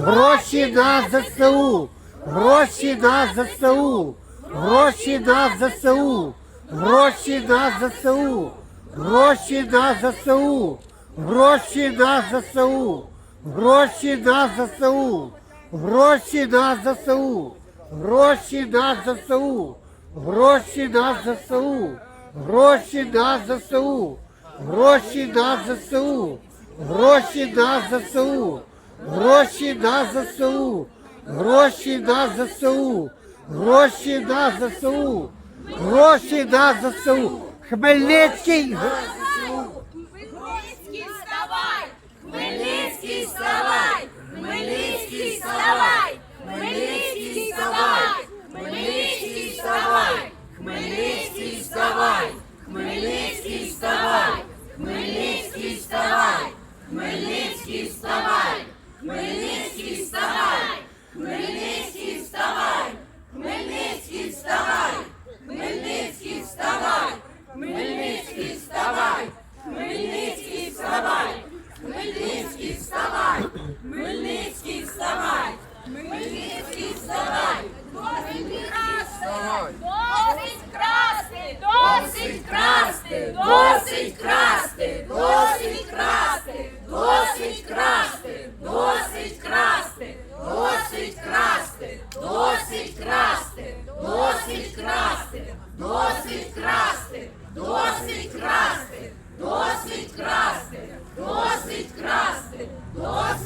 гроші на ЗСУ, гроші на ЗСУ, гроші на ЗСУ, гроші на ЗСУ, гроші на ЗСУ, гроші на ЗСУ, гроші на ЗСУ, гроші на ЗСУ, гроші на ЗСУ, гроші на ЗСУ, гроші на ЗСУ, гроші на ЗСУ, гроші на ЗСУ, гроші на ЗСУ, гроші на ЗСУ, гроші на ЗСУ, гроші на ЗСУ. Хмельницький. Хмельницький, вставай! Хмельницький, вставай! Хмельницький, вставай! Хмельницький, вставай! Хмельницький, вставай! Хмельницький,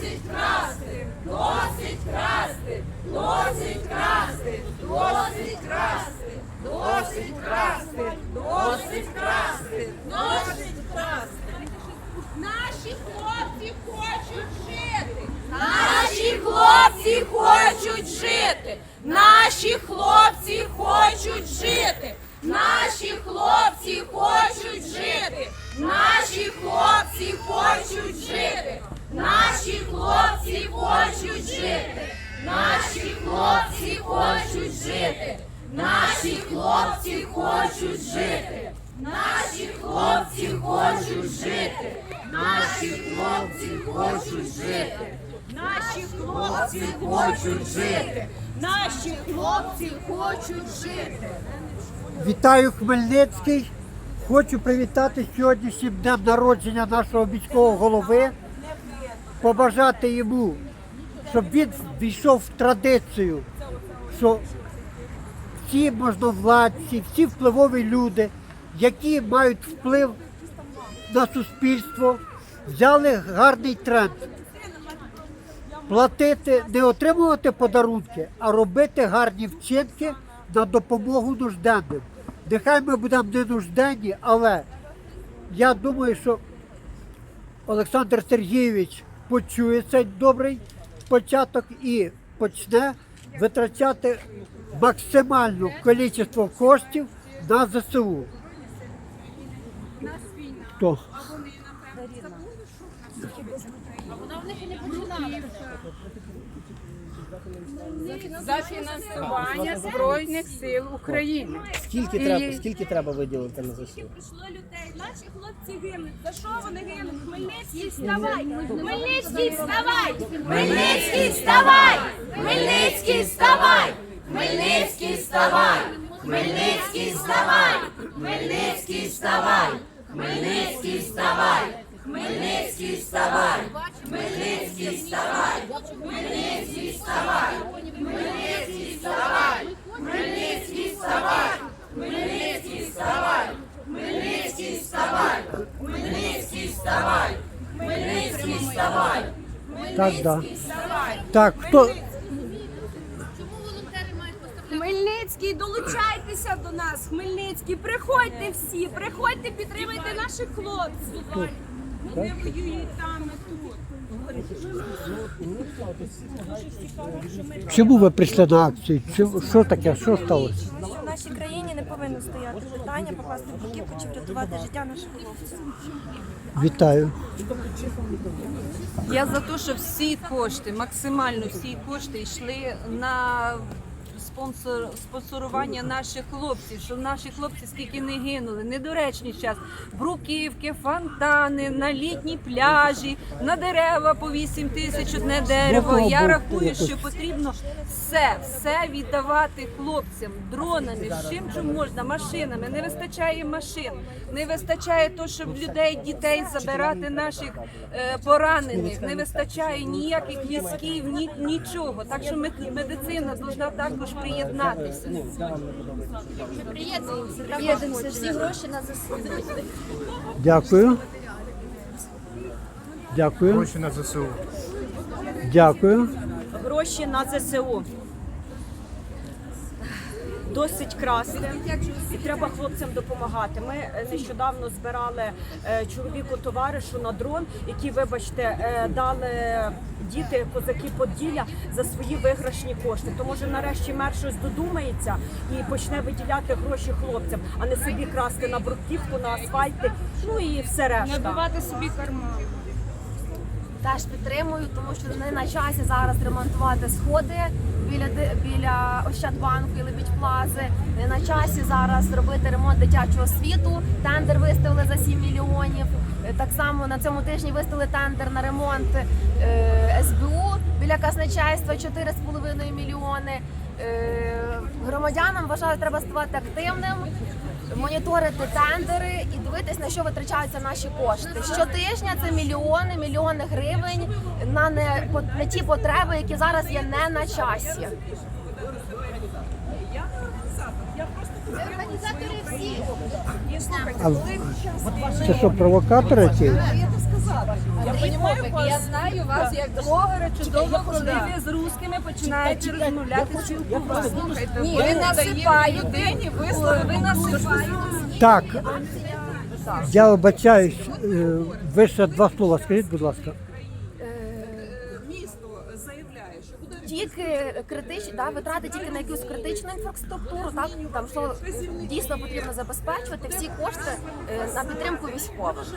Досить красти! Досить красти! Досить красти! Досить красти! Досить красти! Досить красти! Досить красти! Наші хлопці хочуть жити! Наші хлопці хочуть жити! Наші хлопці хочуть жити! Наші хлопці хочуть жити! Наші хлопці хочуть жити! Наші хлопці хочуть жити! Наші хлопці хочуть жити! Наші хлопці хочуть жити! Наші хлопці хочуть жити! Наші хлопці хочуть жити! Наші хлопці хочуть жити! Наші хлопці хочуть жити! Вітаю Хмельницький. Хочу привітати сьогоднішнім днем народження нашого міського голови. Побажати йому, щоб він війшов в традицію, що всі можновладці, всі впливові люди, які мають вплив на суспільство, взяли гарний тренд. Платити, не отримувати подарунки, а робити гарні вчинки на допомогу нужденним. Нехай ми будемо не нужденні, але я думаю, що Олександр Сергійович почує цей добрий початок і почне витрачати максимальну кількість коштів на ЗСУ. Хто? за фінансування Збройних сил України. Скільки треба, скільки треба виділити на ЗСУ? Прийшло людей, наші хлопці гинуть. За що вони гинуть? Хмельницький, вставай! Хмельницький, вставай! Хмельницький, вставай! Хмельницький, вставай! Хмельницький, вставай! Хмельницький, вставай! Хмельницький, вставай! Хмельницький, вставай! Хмельницький, вставай! Хмельницький, вставай! Хмельницький, вставай! Хмельницький, вставай! Хмельницький, вставай! Хмельницький, вставай! Хмельницький, вставай! Хмельницький, вставай! Хмельницький, вставай! Так, да. Так, хто? Хмельницький, долучайтеся до нас. Хмельницький, приходьте всі, приходьте, підтримайте наших хлопців. Вони воюють там і тут. Чому ви прийшли на акцію? Що таке? Що сталося? що в нашій країні не повинно стояти питання покласти бруківку чи врятувати життя наших хлопців. Вітаю. Я за те, щоб всі кошти, максимально всі кошти йшли на спонсор, спонсорування наших хлопців, що наші хлопці скільки не гинули. Недоречні зараз. Бруківки, фонтани, на літні пляжі, на дерева по 8 тисяч одне дерево. Я рахую, що потрібно все, все віддавати хлопцям, дронами, чим чим можна, машинами. Не вистачає машин, не вистачає то, щоб людей, дітей забирати наших е, поранених. Не вистачає ніяких візків, ні, нічого. Так що мед- медицина повинна також приєднатися. Приєднуємося, всі гроші на ЗСУ. Дякую. Дякую. Гроші на ЗСУ. Дякую. гроші на ЗСУ. Досить красти, і треба хлопцям допомагати. Ми е, нещодавно збирали е, чоловіку товаришу на дрон, які, вибачте, е, дали діти козаки Поділля за свої виграшні кошти. То може нарешті мер щось додумається і почне виділяти гроші хлопцям, а не собі красти на бруківку, на асфальти, ну і все решта. Набивати собі карман. Теж підтримую, тому що не на часі зараз ремонтувати сходи біля біля Ощадбанку і Лебідь Плази. Не на часі зараз робити ремонт дитячого світу. Тендер виставили за 7 мільйонів. Е, Так само на цьому тижні виставили тендер на ремонт е, СБУ біля казначейства 4,5 мільйони. Е, громадянам вважаю, треба ставати активним моніторити тендери і дивитись на що витрачаються наші кошти. Щотижня це мільйони, мільйони гривень на не на ті потреби, які зараз є не на часі. А це що, провокатори ці? Я знаю вас як блогера чудово, коли ви з русскими починаєте розмовляти спілкуватися. Ні, ви насипаєте, ви насипаєте. Так. Я вибачаюсь, е, ви ще два слова скажіть, будь ласка. Тільки критичні да, витрати тільки на якусь критичну інфраструктуру, так там що дійсно потрібно забезпечувати всі кошти е, на підтримку військових.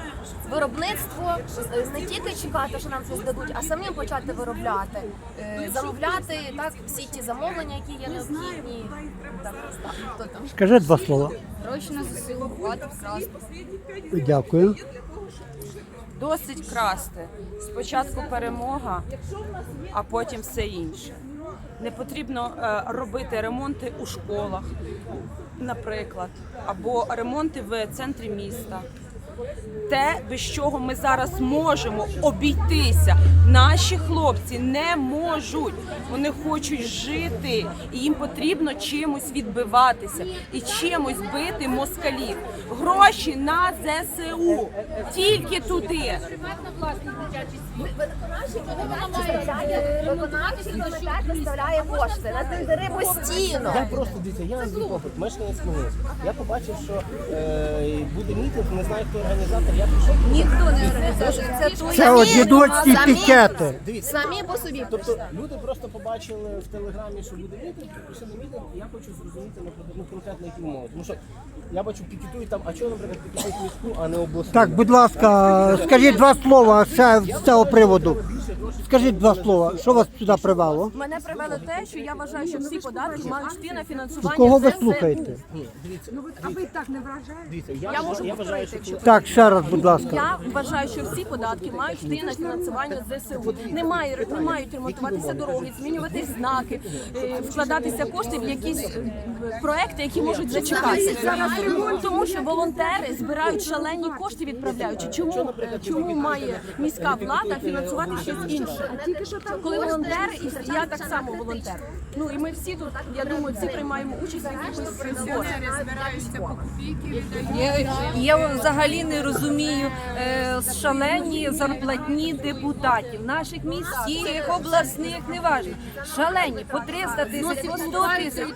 Виробництво е, не тільки чекати, що нам щось дадуть, а самим почати виробляти, е, замовляти так всі ті замовлення, які є необхідні. Так, так? Скажи два слова. На ЗСУ. Дякую. Досить красти. Спочатку перемога, а потім все інше. Не потрібно е, робити ремонти у школах, наприклад, або ремонти в центрі міста. Те, без чого ми зараз можемо обійтися. Наші хлопці не можуть. Вони хочуть жити, і їм потрібно чимось відбиватися і чимось бити москалів. Гроші на ЗСУ. Тільки туди. Виконавчий кошти на тендери постійно. Я просто дивіться, я мешканець Хмельницького. Я побачив, що е, буде мітинг, не знаю, хто організатор. Я пішов. Ніхто не організує. Це твої Це одіночні пікети. Дивіться, Самі по собі. тобто люди просто побачили в телеграмі, що буде мітинг, пішли на мітинг, і я хочу зрозуміти наприклад, ну, конкретно які умови. Тому що я бачу, пікетують там, а чого, наприклад, пікетують міську, а не обласну? Так, будь ласка, скажіть два слова ще з цього приводу. Скажіть два слова, що вас сюди привело? Мене привело те, що я вважаю, що всі податки мають йти на фінансування. Кого ви ЗСУ. слухаєте? Дивіться, А ви так не вражаєте? дивіться, я, можу я вважаю, що повторити, Так, ще раз, будь ласка. Я вважаю, що всі податки мають йти на фінансування ЗСУ. Не, має, не мають ремонтуватися дороги, змінюватись знаки, е, вкладатися кошти в якісь е, проекти, які можуть зачекатися. Тому що волонтери збирають шалені кошти, відправляючи. Чому е, чому має міська влада фінансувати щось інше? Коли волонтери, і я так само волонтер. Ну і ми всі тут, я думаю, всі приймаємо участь в якихось зборах. Я, я взагалі не розумію е, шалені зарплатні депутатів наших міських, обласних, неважно. Шалені по 300 тисяч, по 100 тисяч.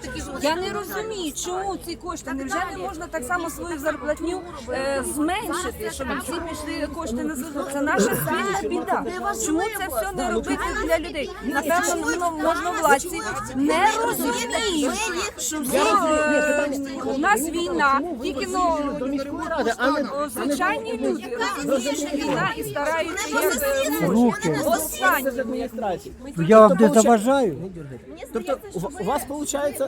Я не не розумію, чому ці кошти. Невже не можна так само свою зарплатню е, зменшити, щоб всі пішли кошти на ЗСУ? Це наша спільна біда. Чому це все не робити для людей? Напевно, ну, можновладці не розуміють, що у нас війна, тільки ну, о, звичайні люди. розуміють, що війна і стараються як, е, Руки. останні. Я вам не заважаю. Тобто у у вас виходить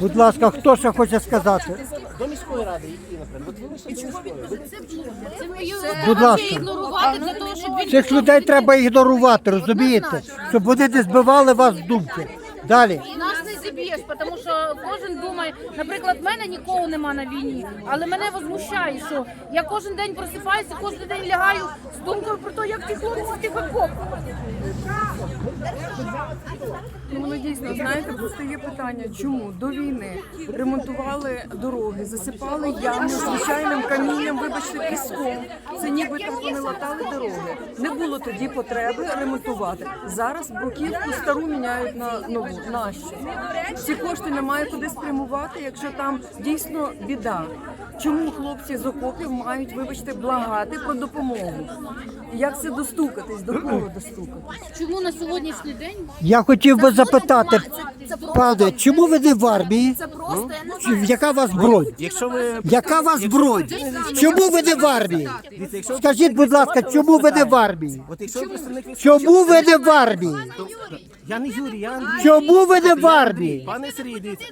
Будь ласка, хто ще хоче сказати? до міської ради, які, наприклад, от ви вийшли до міської. Будь ласка. Цих людей треба ігнорувати, розумієте? Щоб вони не збивали вас з думки. Далі. Нас не зіб'єш, тому що кожен думає, наприклад, в мене нікого нема на війні, але мене возмущає, що я кожен день просипаюся, кожен день лягаю з думкою про те, як ті хлопці в тих окопах. Ну, воно дійсно знаєте, постає питання, чому до війни ремонтували дороги, засипали ями звичайним камінням, вибачте, піском. Це ніби там вони латали дороги. Не було тоді потреби ремонтувати. Зараз бруківку стару міняють на нову. Нащо? Ці кошти немає куди спрямувати, якщо там дійсно біда. Чому хлопці з окопів мають, вибачте, благати про допомогу? Як це достукатись? До кого достукатись? Чому на сьогоднішній день Я хотів би запитати, пане, чому ви не в армії? Це просто я не Чи- Яка у вас бронь? Якщо ви Яка у вас бронь? Чому ви не в армії? дивіться, якщо Скажіть, будь ласка, чому ви не в армії? от якщо представник військового, Чому ви не в армії? Я не Юрій, я Андрій. Чому ви не в армії? Пане Сергій, дивіться,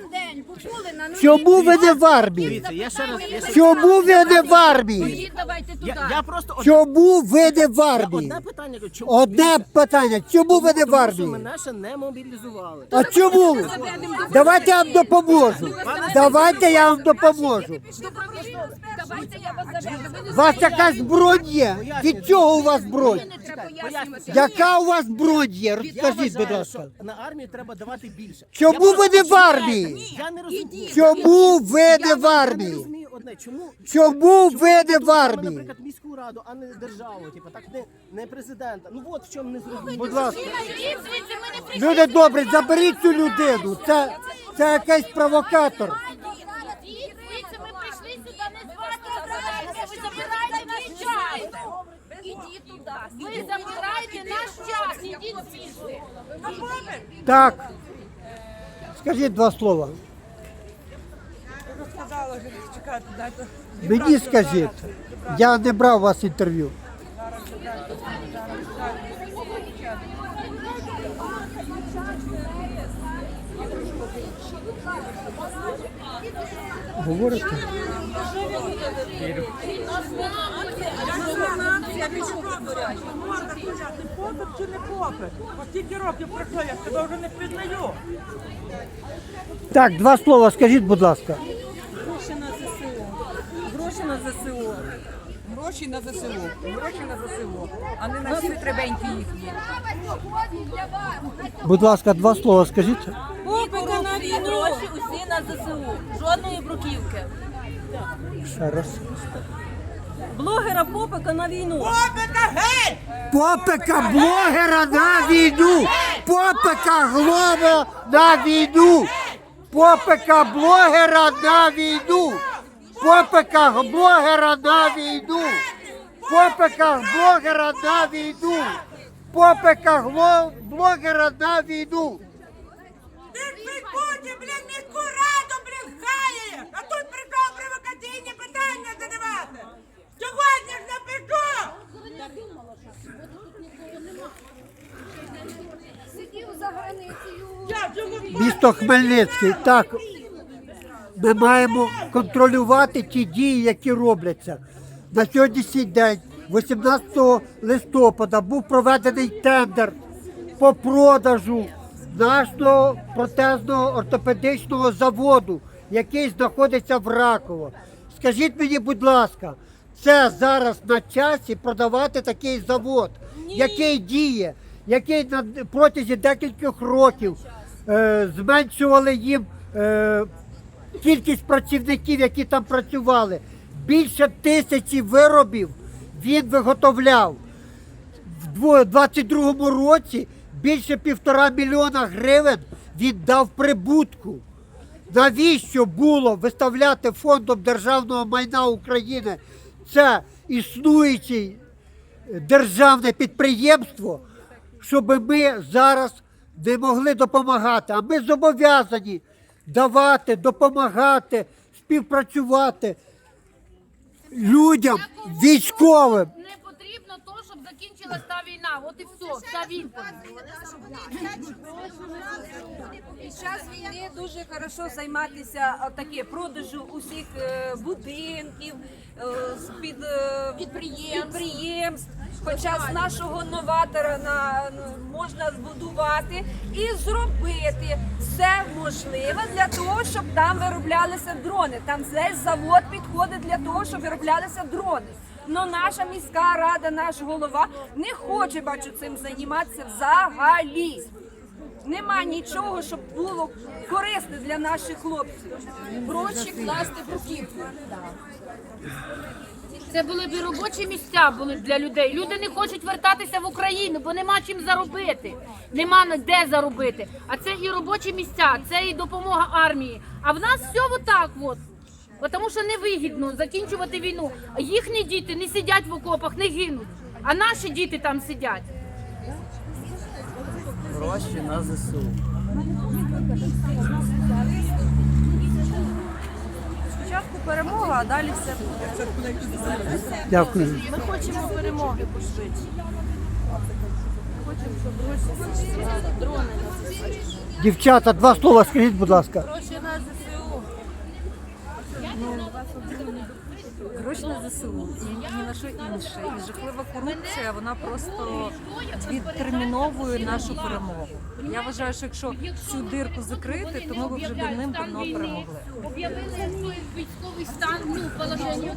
Чому ви не в армії? дивіться, я ще раз, я ще Чому ви не в армії? давайте туди. я, я просто од- Чому ви не в армії? одне питання, кажу, чому Одне питання, чому ви не в Тому що армії? мене ще не мобілізували. А чому? Давайте я вам допоможу. Давайте я вам допоможу. Давайте я вас заведу. У вас якась бронь є? Від чого у вас бронь? Яка у вас бронь є? Розкажіть, будь вважаю, ласка. що на армію треба давати більше. Чому ви не в армії? Я не розумію. Чому ви не в Я армії? розумію одне, чому Чому ви не в саме, армії? наприклад, міську раду, а не державу, типу, так не, не президента. Ну от в чому не зрозуміло. Будь ласка. Люди добрі, заберіть цю людину. Це, це якийсь провокатор. Звідси ми прийшли сюди не з вас розбирайтеся, ви забираєте наш час. Ідіть туди. Ви забираєте наш час, ідіть звідси. Так. Скажіть два слова. Мені скажіть. Я не брав у вас інтерв'ю. Говорите? Попит чи не попит? От років пройшло, я вже не впізнаю. Так, два слова скажіть, будь ласка. Гроші на ЗСУ. Гроші на ЗСУ. Гроші на ЗСУ. Гроші на ЗСУ, а не на всі требеньки їхні. Будь ласка, два слова скажіть. Попика на війну. Гроші усі на ЗСУ. Жодної бруківки. Ще раз. Блогера Попика на війну. Попика геть! Попика блогера на війну! Попика глово на війну! Попика блогера на війну! Попика блогера на війну! Попика блогера на війну! Попика гло- блогера на війну! Ти Путін, блін, міську раду, блін, хаєш! А тут прийшов провокаційні питання задавати! Сьогодні ж напишу! Сидів за границею. Місто Хмельницький. Так, ми маємо контролювати ті дії, які робляться. На сьогоднішній день, 18 листопада, був проведений тендер по продажу нашого протезного ортопедичного заводу, який знаходиться в Раково. Скажіть мені, будь ласка, це зараз на часі продавати такий завод, який діє, який на протязі декількох років е, зменшували їм е, кількість працівників, які там працювали. Більше тисячі виробів він виготовляв. В 2022 році більше півтора мільйона гривень він дав прибутку. навіщо було виставляти фондом державного майна України це існуючий державне підприємство, щоб ми зараз не могли допомагати. А ми зобов'язані давати, допомагати, співпрацювати людям, військовим. Не потрібно то, щоб закінчилась та війна. От і все, вся відповідь. Під час війни дуже хорошо займатися таке продажу усіх е, будинків, е, з під е, підприємств. Хоча з нашого новатора на, ну, можна збудувати і зробити все можливе для того, щоб там вироблялися дрони. Там весь завод підходить для того, щоб вироблялися дрони. Но наша міська рада, наш голова не хоче бачу цим займатися взагалі. Нема нічого, щоб було корисне для наших хлопців. Проще класти бруківку. Це були б і робочі місця були для людей. Люди не хочуть вертатися в Україну, бо нема чим заробити. Нема де заробити. А це і робочі місця, це і допомога армії. А в нас все отак от. Тому що невигідно закінчувати війну. Їхні діти не сидять в окопах, не гинуть. А наші діти там сидять. Гроші на ЗСУ. Спочатку перемога, а далі все буде. Дякую. Ми хочемо перемоги пошвидше. Хочемо, щоб гроші дрони Дівчата, два слова скажіть, будь ласка. Гроші на ЗСУ. Гроші на ЗСУ і ні на що інше. І жахлива корупція, вона просто відтерміновує нашу перемогу. Я вважаю, що якщо цю дирку закрити, то ми б вже давним-давно перемогли. Об'явили військовий стан, ну, положення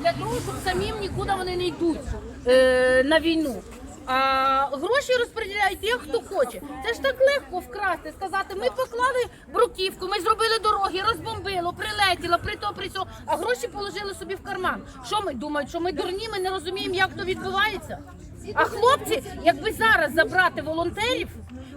для того, щоб самим нікуди вони не йдуть е, на війну. А гроші розподіляють ті, хто хоче. Це ж так легко вкрасти, сказати, ми поклали бруківку, ми зробили дороги, розбомбило, прилетіло, при то, при цьому, а гроші положили собі в карман. Що ми думають, що ми дурні, ми не розуміємо, як то відбувається? А хлопці, якби зараз забрати волонтерів,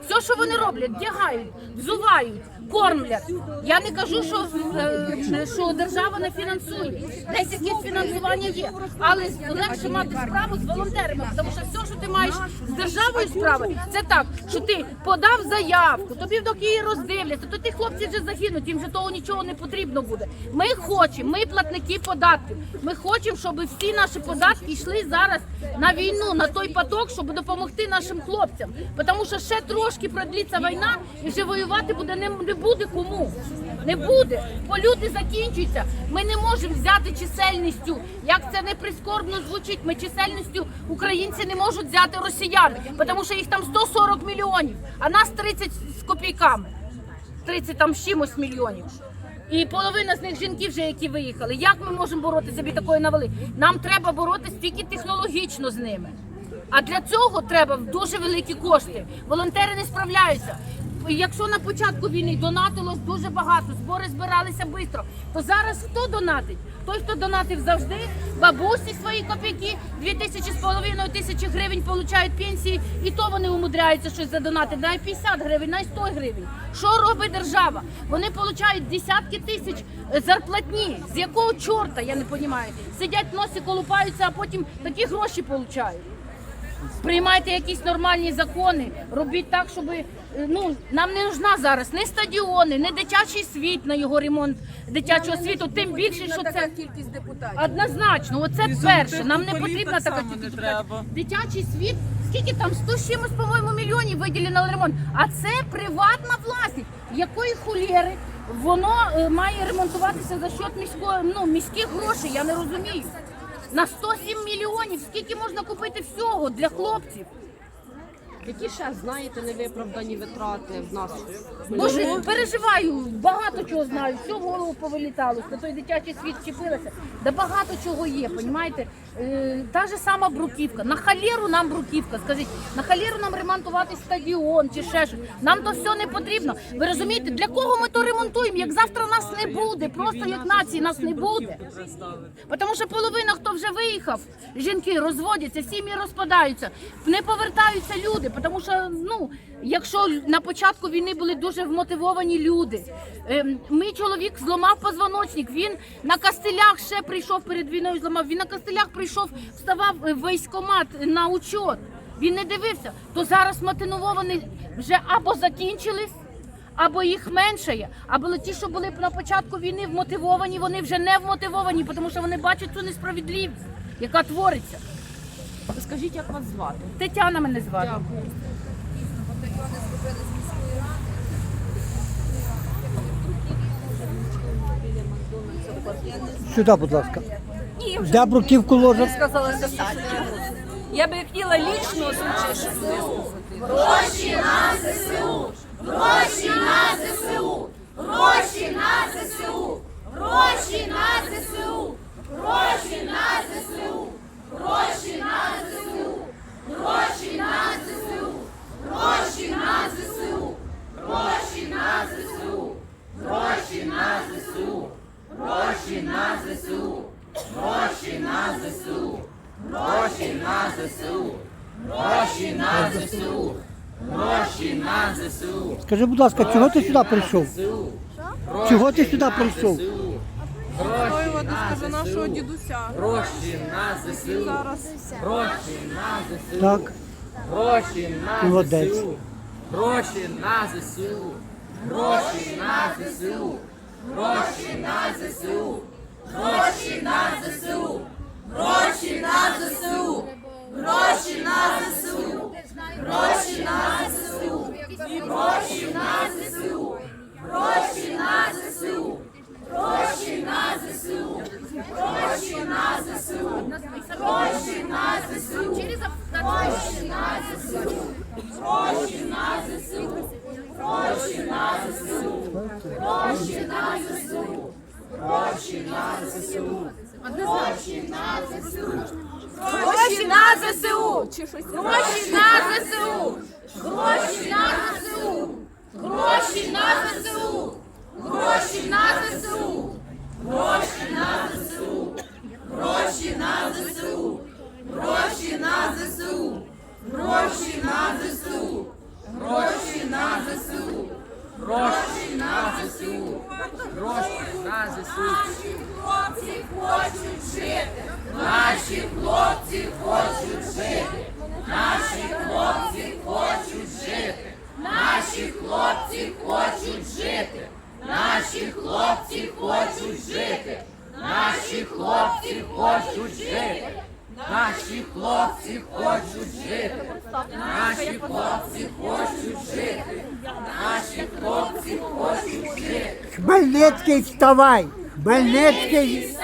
все, що вони роблять, вдягають, взувають, кормлять. Я не кажу, що, е, що держава не фінансує. Десь якесь фінансування є. Але легше мати справу з волонтерами, тому що все, що ти маєш з державою справи, це так, що ти подав заявку, тобі в її роздивляться, то ті хлопці вже загинуть, їм вже того нічого не потрібно буде. Ми хочемо, ми платники податків. Ми хочемо, щоб всі наші податки йшли зараз на війну, на той поток, щоб допомогти нашим хлопцям. Тому що ще трошки продліться війна, і вже воювати буде не, не буде кому. Не буде. Бо люди закінчуються. Ми не можемо взяти чисельністю. Як це не прискорбно звучить, ми чисельністю українці не можуть взяти росіян, тому що їх там 140 мільйонів, а нас 30 з копійками. 30 там з чимось мільйонів. І половина з них жінки вже які виїхали. Як ми можемо боротися від такої навали? Нам треба боротися тільки технологічно з ними. А для цього треба дуже великі кошти. Волонтери не справляються. Якщо на початку війни донатилось дуже багато, збори збиралися швидко, то зараз хто донатить? Той, хто донатив завжди, бабусі свої копійки, дві тисячі з половиною тисячі гривень получають пенсії, і то вони умудряються щось задонатити, навіть 50 гривень, навіть 100 гривень. Що робить держава? Вони получають десятки тисяч е, зарплатні. З якого чорта, я не розумію. Сидять, носі колупаються, а потім такі гроші получають. Приймайте якісь нормальні закони, робіть так, щоб е, ну нам не нужна зараз ні стадіони, ні дитячий світ на його ремонт дитячого світу. Тим більше, що це кількість депутатів. однозначно. Оце перше. Нам не потрібна така кількість. Дитячий світ. Скільки там 100 з чимось, по-моєму, мільйонів виділено на ремонт. А це приватна власність. Якої хулєри воно е, має ремонтуватися за счет міської ну міських грошей? Я не розумію. На 107 мільйонів скільки можна купити всього для хлопців? Які ще знаєте невиправдані витрати в нас? Боже, переживаю, багато чого знаю, все в голову повилітало, на той дитячий світ чіпилася, Да багато чого є, понімаєте? Е, та же сама бруківка. На халеру нам бруківка. Скажіть, на халеру нам ремонтувати стадіон чи ще щось. Нам то все не потрібно. Ви розумієте, для кого ми то ремонтуємо? Як завтра нас не буде, просто як нації нас не буде. Тому що половина, хто вже виїхав, жінки розводяться, сім'ї розпадаються, не повертаються люди. Тому що, ну, якщо на початку війни були дуже вмотивовані люди, ем, мій чоловік зламав позвоночник, він на кастелях ще прийшов перед війною, зламав, він на кастелях прийшов, вставав е, в військкомат на учет. Він не дивився, то зараз мотивовані вже або закінчились, або їх меншає, або ті, що були на початку війни вмотивовані, вони вже не вмотивовані, тому що вони бачать цю несправедливість, яка твориться. Скажіть, як вас звати? Тетяна мене звати. Сюди, будь ласка. Де бруківку ложать? Сказала достатньо. Я би хотіла лічно озвучити, щоб ви Гроші на ЗСУ! Гроші на ЗСУ! Гроші на ЗСУ! Гроші на ЗСУ! Гроші на ЗСУ! Гроші на ЗСУ! Гроші на ЗСУ! Гроші на ЗСУ! Гроші на ЗСУ! Гроші на ЗСУ! Гроші на ЗСУ! Гроші на ЗСУ! Гроші на ЗСУ! Гроші на ЗСУ! Гроші на ЗСУ! Скажи, будь ласка, чого ти сюди прийшов? Чого ти сюди прийшов? Скажу, нашого дідуся. Гроші на ЗСУ! Гроші на ЗСУ! Так, Гроші на. ЗСУ! Гроші на ЗСУ! Гроші на ЗСУ! Гроші на ЗСУ! Гроші на ЗСУ! Гроші на ЗСУ! Гроші на ЗСУ! Гроші на ЗСУ! Гроші на ЗСУ! Гроші на ЗСУ! Гроші на ЗСУ! Гроші на ЗСУ! Гроші на ЗСУ! Гроші на ЗСУ! Гроші на ЗСУ! Гроші на ЗСУ! Гроші на ЗСУ! Гроші на ЗСУ! Гроші на ЗСУ! Гроші на ЗСУ! Гроші на ЗСУ! Гроші на ЗСУ! Гроші на ЗСУ! Гроші на ЗСУ! Вставай! Хмельницький,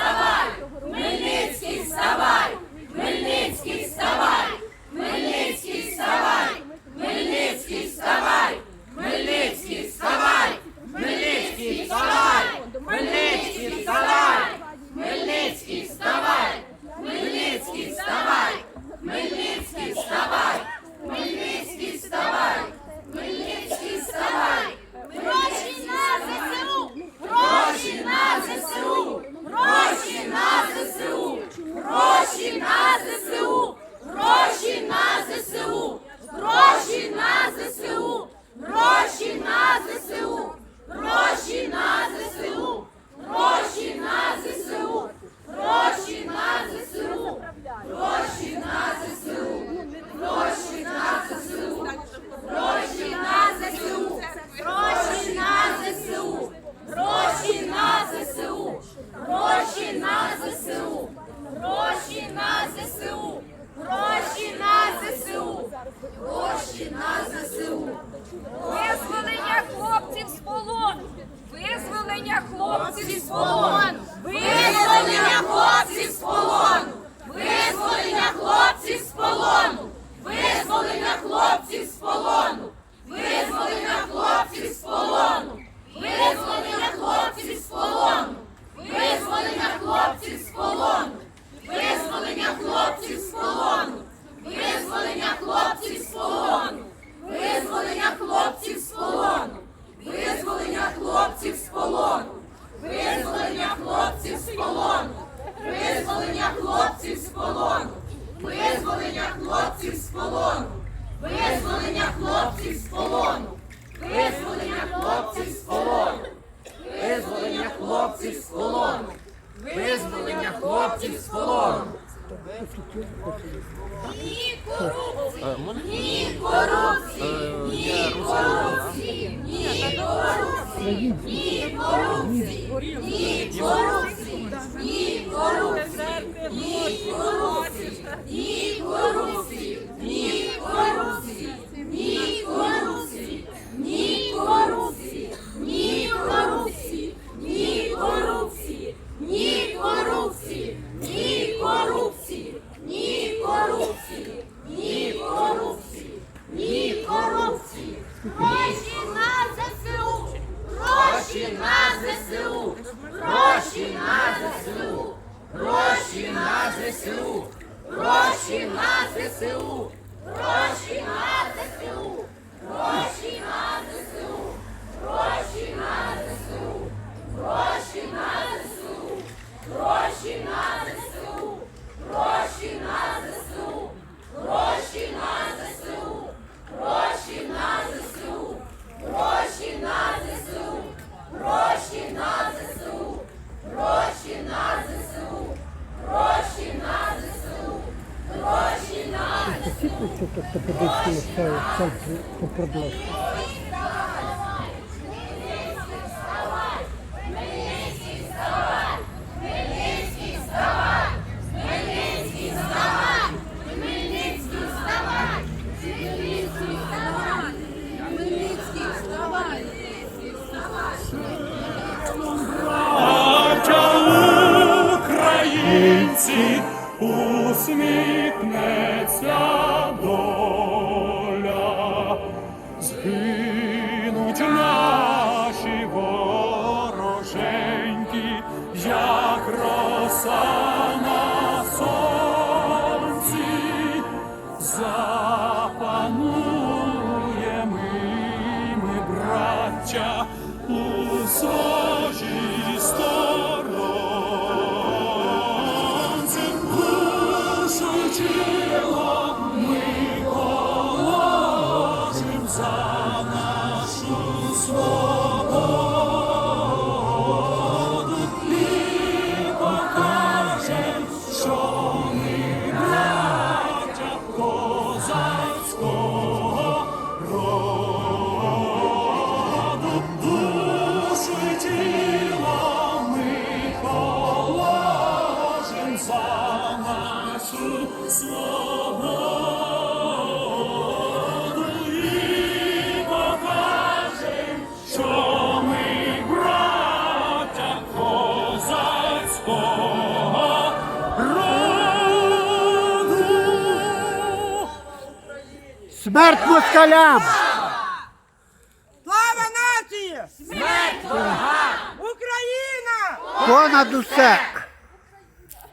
полону! Визволення хлопців з полону! Визволення хлопців з полону! Визволення хлопців з полону! Визволення хлопців з полону! Ні корупції! Ні корупції! Ні корупції! Ні корупції! Ні корупції! Ні корупції! Ні корупції! Ні корупції! Ні корупції! Ні корупції! Ні корупції! Ні корупції! Ні корупції! Ні корупції! Ні корупції! Ні корупції! Ні корупції! Ні корупції! Ні корупції! Гроші на ЗСУ! Гроші на ЗСУ! Гроші на ЗСУ! Гроші на ЗСУ! Гроші на ЗСУ! Гроші на ЗСУ! Гроші на ЗСУ! Гроші на ЗСУ! Гроші на ЗСУ! Гроші на ЗСУ! Гроші на ЗСУ! Гроші на ЗСУ! Гроші на ЗСУ! Гроші на ЗСУ! Гроші Гроші на ЗСУ! Гроші на ЗСУ! Гроші на ЗСУ! Москалям! Слава нації! Смерть ворогам! Україна! Понад усе!